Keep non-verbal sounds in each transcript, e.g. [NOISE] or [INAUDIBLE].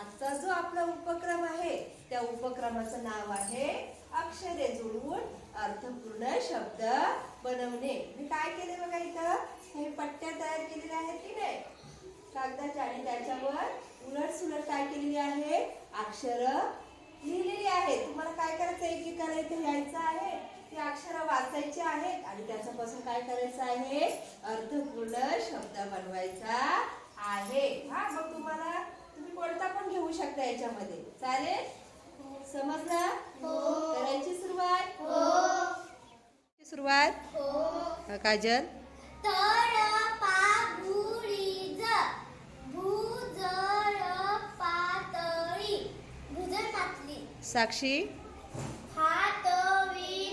आजचा जो आपला उपक्रम आहे त्या उपक्रमाचं नाव आहे अक्षरे जुळवून अर्थपूर्ण शब्द बनवणे. मी काय केले बघा इथं? हे पट्ट्या तयार केलेल्या आहेत की नाही? कागदाच्या आणि त्याच्यावर उलट सुलट काय केलेली आहे? अक्षर लिहिलेली आहे तुम्हाला काय करायचं एक एकाला करायचं लिहायचं आहे. ती अक्षर वाचायची आहेत आणि त्याच्यापासून काय करायचं आहे? अर्थपूर्ण शब्द बनवायचा आहे. हा मग तुम्हाला शकता याच्यामध्ये. चालेल? समजलं? करायची सुरुवात? सुरुवात? हा, काजल? साक्षी?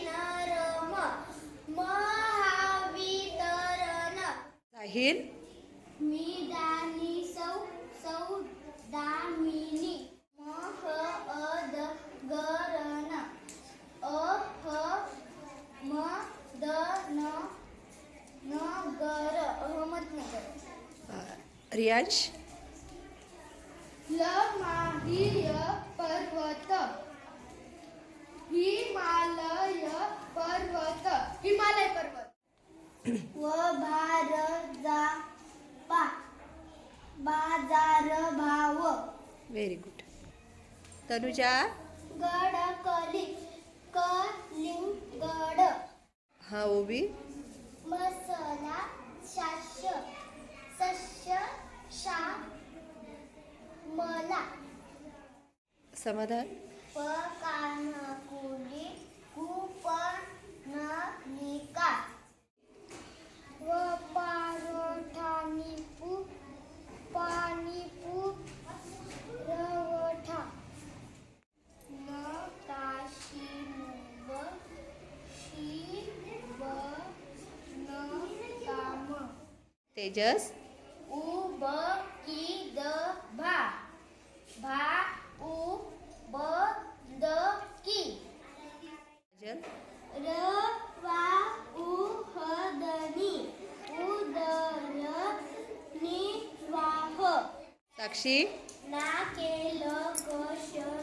नरम महावितरण. साहिल? मिदानी सौ सौदामिनी द न नगर अहमदनगर. रियांश? लमाहिय पर्वत. हिमालय पर्वत. हिमालय पर्वत. [CLEARS THROAT] व भारजा पा बाजार भाव व्हेरी गुड तनुजा? गड कली कलिंगड हा ओबी मसला शास्य सस्य शा मला. समाधान. पकानकुली कुपनलिका व पारोठानी पु पाणीपु रवठा न काशी मुग शिव न काम तेजस. उब की द भा भा उ ब द की काजल र वा उ ह दनी उदर निवाह साक्षी. ना केल कशतय